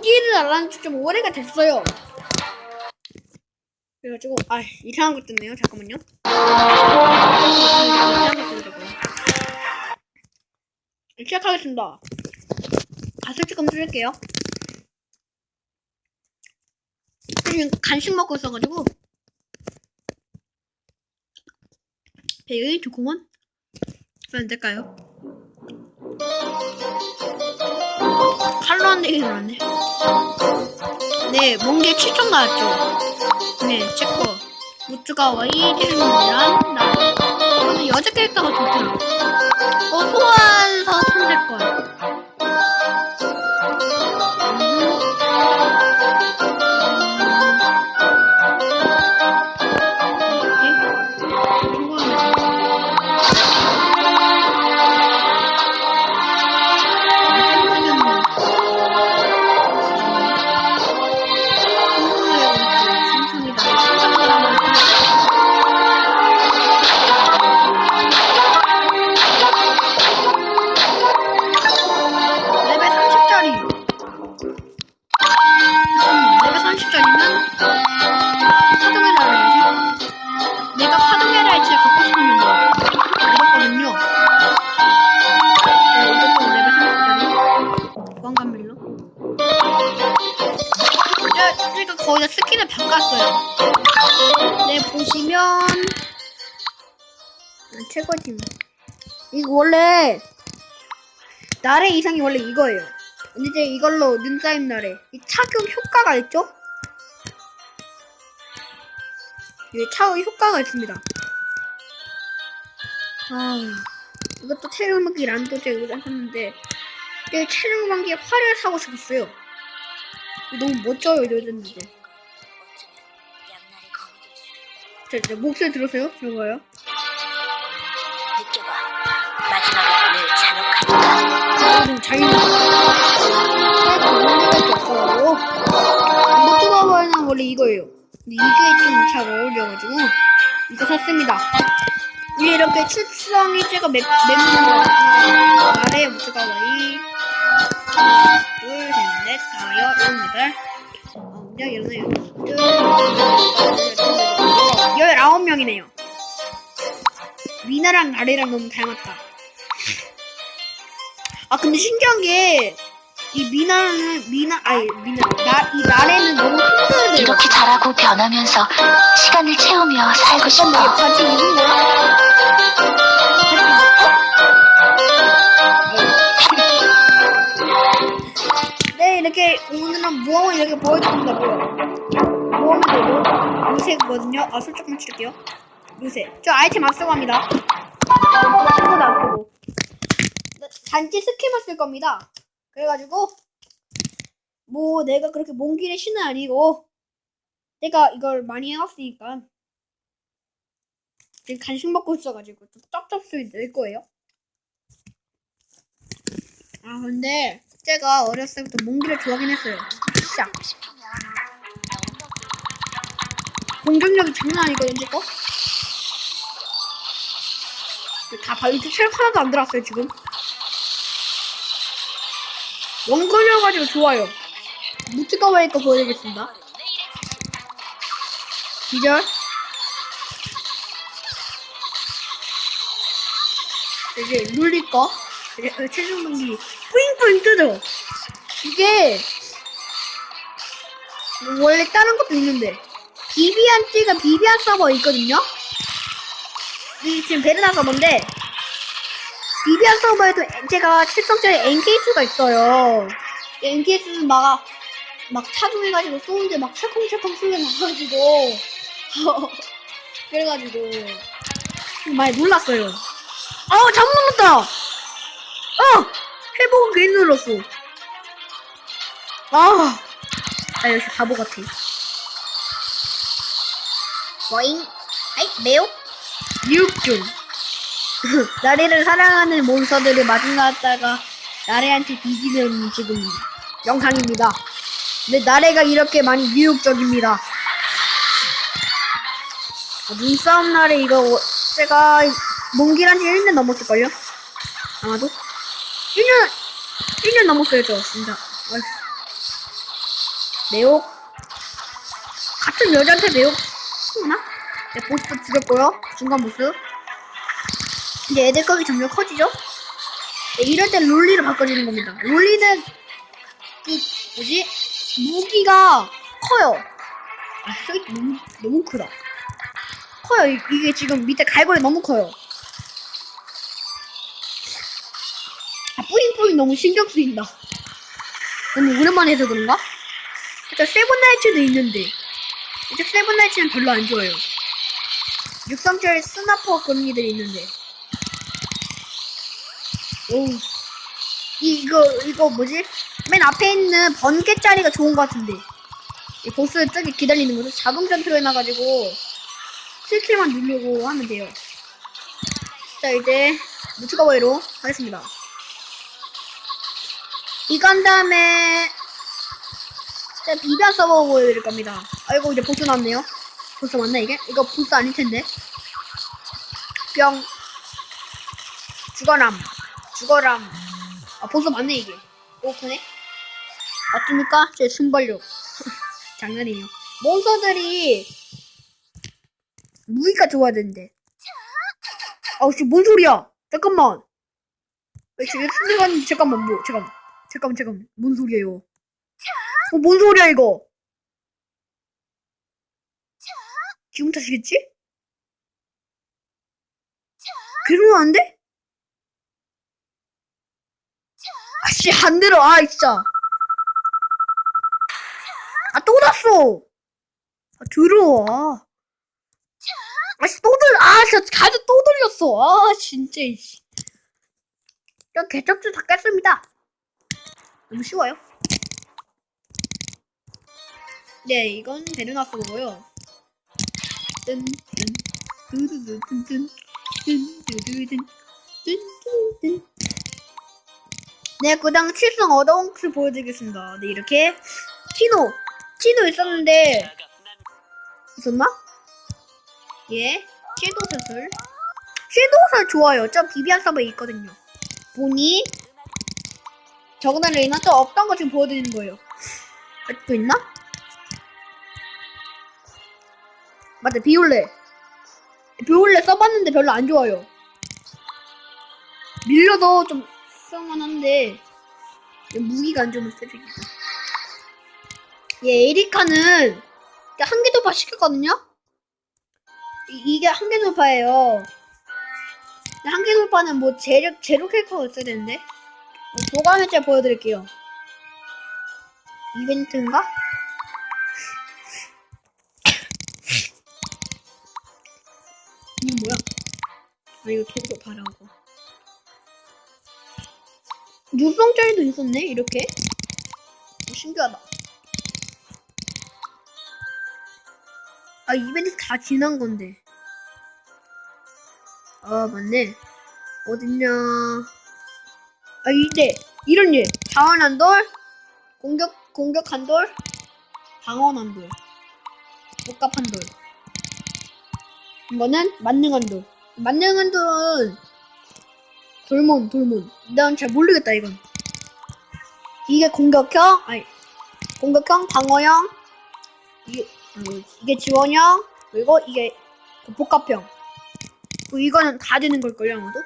몽기를 알아낸 지좀 오래가 됐어요. 그래가지고 아 이상한 것 떴네요. 잠깐만요. 떴다고요. 시작하겠습니다. 가슬 조금 쓸게요. 지금 간식 먹고 있어가지고 배의 조금만 안 될까요? 칼로 한 대기 들어왔네. 네, 몽개 7점 나왔죠. 네, 제거 무주가 와이즈는 나. 저는 여자 캐릭터가 좋더라. 어, 손댈 거 제가 거의 다 스킨을 바꿨어요. 네, 보시면 아, 최고팀. 이거 원래 나래 이상이 원래 이거예요. 이제 이걸로 눈 쌓인 나래. 이 착용 효과가 있죠? 이 착용 효과가 있습니다. 아, 이것도 체력방기 란도제 의자 샀는데, 이 체력방기에 활을 사고 싶었어요. 너무 멋져요, 이러는데. 자, 자, 목소리 들었어요? 들어봐요. 느껴봐. 마지막은 늘 잔혹하니까. 좀 자기가 할게 없어요. 모토바바는 원래 이거예요. 근데 이게 좀 잘 어울려가지고 이거 샀습니다. 위에 이렇게 출성이 제가 맵, 맵는 거 아래에 넷, 다, 여, 여덟 아홉, 열, 열여덟, 열아홉 명이네요. 미나랑 나래랑 너무 닮았다. 아 근데 신기한 게 이 미나는 미나 아니 미나 나이 나래는 너무 힘들대요. 이렇게 자라고 변하면서 시간을 채우며 살고 잠깐만 싶어. 바지 입은 거야? 오늘은 무엉을 이렇게 보여드린다 고요. 무엉이 되고 요새거든요. 아 솔직히 칠게요. 요새 저 아이템 안 쓰고 합니다. 아무것도 안 쓰고 단지 스킨만 쓸 겁니다. 그래가지고 뭐 내가 그렇게 먼 길의 신은 아니고 내가 이걸 많이 해왔으니까 지금 간식 먹고 있어가지고 좀 쩝쩝 소리 낼 거예요. 아 근데 제가 어렸을 때부터 몽기를 좋아하긴 했어요. 진짜 공격력이 장난 아니거든요, 제 거. 다 발리트 체력 하나도 안 들었어요 지금. 원걸려가지고 좋아요. 무트가와이 거 보여드리겠습니다. 기절. 이제 룰리 거. 이제 최종 경기 뿌잉뿌잉 뜨죠. 이게 원래 다른 것도 있는데 비비안 찌가 비비안 서버 있거든요. 이 지금 베르나 서버인데 비비안 서버에도 제가 7성짜리 NK2가 있어요. NK2는 막, 막 착용해가지고 쏘는데 막 철컹철컹 소리가 나가지고. 그래가지고. 많이 놀랐어요. 아우, 잘못 눌렀다! 어! 회복은 괜히 눌렀어. 아, 아, 역시 바보 같아. 뭐잉? 아이, 매우? 미육준. 나래를 사랑하는 몬스터들을 마중나왔다가 나래한테 뒤지는 지금 영상입니다. 근데 나래가 이렇게 많이 미혹적입니다. 아, 눈싸움 날에 이거 제가 몽기란 지 1년 넘었을걸요? 아마도? 1년 1년 넘었어요 저 진짜. 어휴. 매혹. 같은 여자한테 매혹 하나? 네, 보스 죽였고요. 중간 보스. 이제 애들 컵이 점점 커지죠? 네, 이럴 때 롤리로 바꿔주는 겁니다. 롤리는 그 뭐지? 무기가 커요. 아, 저기 너무 너무 크다. 커요. 이, 이게 지금 밑에 갈고리 너무 커요. 아, 뿌잉뿌잉 너무 신경 쓰인다. 너무 오랜만에 해서 그런가? 일단 세븐나이츠도 있는데 이제 세븐나이츠는 별로 안 좋아요. 육성짜리 스나퍼 그런 애들이 있는데 오 이거 이거 뭐지? 맨 앞에 있는 번개짜리가 좋은 것 같은데 이 보스 저기 기다리는 거죠? 자동 전투로 해놔가지고 스킬만 누르고 하면 돼요. 자 이제 무츠가워이로 하겠습니다. 한 다음에 자 비벼 서버 보여드릴 겁니다. 아이고 이제 보스 나왔네요. 보스 맞나 이게? 이거 보스 아닐 텐데. 뿅 죽어람 죽어람 아 보스 맞네 이게. 오크네. 맞습니까? 제 순발력 장난이에요. 몬스터들이 무기가 좋아야 되는데. 아우 씨, 뭔 소리야? 잠깐만. 아, 지금 순간 잠깐만 뭐 잠깐 잠깐만 잠깐 뭔 소리예요? 어, 뭔 소리야 이거? 기분 탓이겠지? 괴로워한데? 아씨 안 들어. 아 진짜. 아 또 났어. 아 들어와 아씨 또 들, 아 진짜 가드 또 들렸어. 아 진짜 이씨. 저 개척주 다 깼습니다 너무 쉬워요 네 이건 베르나스 거고요 뜬 뜬 두두두둔둔 뜬두두둔 뜬뜬 뜬 네, 그다음 칠성 어동크 보여드리겠습니다. 네, 이렇게 티노, 티노 있었는데 있었나? 예, 섀도우 샷을 섀도우 샷 좋아요. 저 비비안 서버에 있거든요. 보니 저거나 레이나 또 없던 거 지금 보여드리는 거예요. 아직도 있나? 맞다, 비올레. 비올레 써봤는데 별로 안 좋아요. 밀려도 좀 쓸만 한데 무기가 안 좋으면 쓰레기고 얘 에리카는 한 개 돌파 시켰거든요 이, 게 한 개 돌파예요 한 개 돌파는 뭐 제로, 제로 캐릭터가 있어야 되는데 뭐 도감일자 보여드릴게요. 이벤트인가? 이거 뭐야? 아 이거 도구 바라고. 육성짜리도 있었네 이렇게? 오, 신기하다. 아 이벤트 다 지난 건데. 아 맞네. 어딨냐 아 이제 이런 일. 자원한 돌 공격 공격한 돌 방어한 돌 복갑한 돌. 이거는 만능한 돌. 만능한 돌은 돌몬 돌몬. 난 잘 모르겠다 이건. 이게 공격형? 아니 공격형 방어형? 이게 음, 이게 지원형? 그리고 이게 그 복합형. 뭐 이거는 다 되는 걸걸요 아마도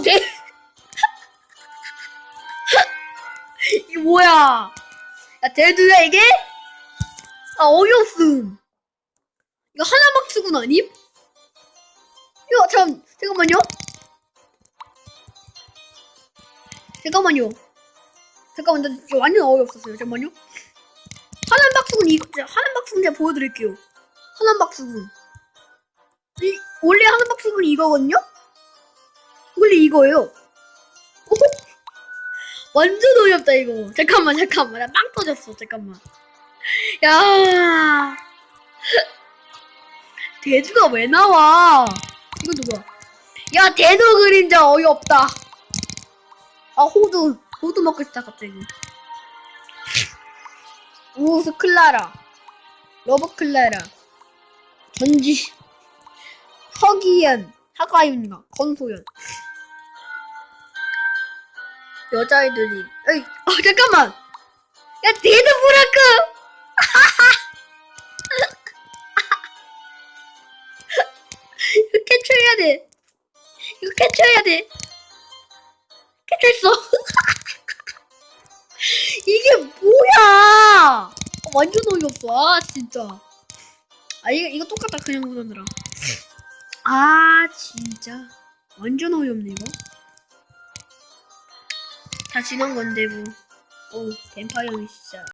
오 네. 이게 뭐야 야 대두야 이게 아 어이없음 이거 하나막 쓰군 아님? 이거 참 잠깐만요. 잠깐만요. 잠깐만 나 완전 어이없었어요. 잠깐만요. 하남 박수군 이거 하남 박수군 제가 보여드릴게요. 하남 박수군. 이 원래 하남 박수군 이거거든요. 원래 이거예요. 완전 어이없다 이거. 잠깐만 잠깐만 나 빵 터졌어. 잠깐만. 야. 대주가 왜 나와? 이거 누구야? 야 대도 그림자 어이없다. 아 호두 호두 먹고 싶다 갑자기. 우스 클라라, 러브 클라라, 전지, 허기연, 하가윤가, 건소연. 여자애들이 에이 어 잠깐만. 야 데드 브라크! 이거 캡처해야 돼. 이거 캡처해야 돼. 캡처했어. 이게 뭐야? 완전 어이없어. 아 진짜. 아 이거 이거 똑같다 그냥 보던더라 아 진짜. 완전 어이없네 이거 다 지난 건데 뭐. 오 뱀파이어는 진짜.